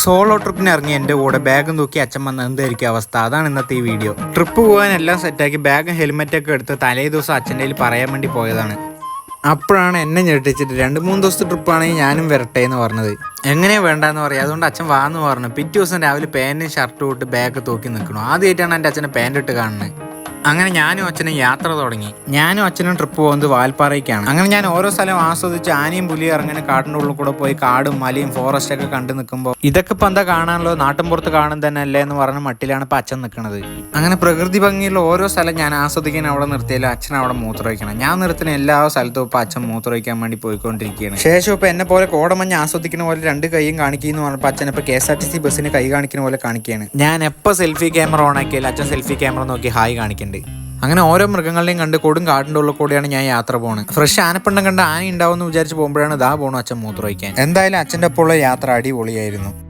Solo ട്രിപ്പിന് ഇറങ്ങി എന്റെ കൂടെ ബാഗും തൂക്കി അച്ഛൻ വന്ന എന്തായിരിക്കും അവസ്ഥ? അതാണ് ഇന്നത്തെ ഈ വീഡിയോ ട്രിപ്പ് പോകാൻ എല്ലാം സെറ്റാക്കി ബാഗും ഹെൽമെറ്റൊക്കെ എടുത്ത് തലേ ദിവസം അച്ഛന്റെ പറയാൻ വേണ്ടി പോയതാണ്. അപ്പോഴാണ് എന്നെ ഞെട്ടിച്ചിട്ട് രണ്ട് മൂന്ന് ദിവസത്തെ ട്രിപ്പാണെങ്കിൽ ഞാനും വരട്ടെ എന്ന് പറഞ്ഞത്. എങ്ങനെയാണ് വേണ്ടെന്ന് പറയാം? അതുകൊണ്ട് അച്ഛൻ വാന്ന് പറഞ്ഞു. പിറ്റേ ദിവസം രാവിലെ പാന്റും ഷർട്ടും ഇട്ട് ബാഗ് തൂക്കി നിൽക്കണം. ആദ്യമായിട്ടാണ് എന്റെ അച്ഛനെ പാന്റ് ഇട്ട് കാണുന്നത്. അങ്ങനെ ഞാനും അച്ഛനും യാത്ര തുടങ്ങി. ഞാനും അച്ഛനും ട്രിപ്പ് പോകുന്നത് വാൽപ്പാറയ്ക്കാണ്. അങ്ങനെ ഞാൻ ഓരോ സ്ഥലം ആസ്വദിച്ച് ആനയും പുലിയും ഇറങ്ങനെ കാടിന്റെ ഉള്ളിൽ കൂടെ പോയി കാടും മലയും ഫോറസ്റ്റ് ഒക്കെ കണ്ടു നിൽക്കുമ്പോൾ ഇതൊക്കെ ഇപ്പം എന്താ കാണാനല്ലോ നാട്ടിൻപുറത്ത് കാണും തന്നെ അല്ലേ എന്ന് പറഞ്ഞ മട്ടിലാണ് ഇപ്പം അച്ഛൻ നിൽക്കുന്നത് അങ്ങനെ പ്രകൃതി ഭംഗിയുള്ള ഓരോ സ്ഥലം ഞാൻ ആസ്വദിക്കാൻ അവിടെ നിർത്തിയാലും അച്ഛൻ അവിടെ മൂത്രമൊഴിക്കണം ഞാൻ നിർത്തുന്ന എല്ലാ സ്ഥലത്തും ഇപ്പം അച്ഛൻ മൂത്രമൊഴിക്കാൻ വേണ്ടി പോയിക്കൊണ്ടിരിക്കുകയാണ്. ശേഷം ഇപ്പം എന്നെ പോലെ കോടമഞ്ഞ് ആസ്വദിക്കുന്ന പോലെ രണ്ട് കൈയും കാണിക്കുന്നു പറഞ്ഞപ്പോൾ അച്ഛൻ ഇപ്പം K S R T C ബസ്സിന് കൈ കാണിക്കുന്ന പോലെ കാണിക്കുകയാണ്. ഞാൻ എപ്പോൾ സെൽഫി ക്യാമറ ഓൺ ആക്കിയാലും അച്ഛൻ സെൽഫി ക്യാമറ നോക്കി ഹായ് കാണിക്കുന്നുണ്ട് അങ്ങനെ ഓരോ മൃഗങ്ങളെയും കണ്ട് കൊടും കാടിന്റെ ഉള്ളിൽ കൂടെയാണ് ഞാൻ യാത്ര പോകുന്നത് ഫ്രഷ് ആനപ്പിണ്ടം കണ്ട് ആന ഉണ്ടാവുമെന്ന് വിചാരിച്ച് പോകുമ്പോഴാണ് ഇതാ പോണു അച്ഛൻ മൂത്രമൊഴിക്കാൻ. എന്തായാലും അച്ഛന്റെ ഒപ്പമുള്ള യാത്ര അടിപൊളിയായിരുന്നു.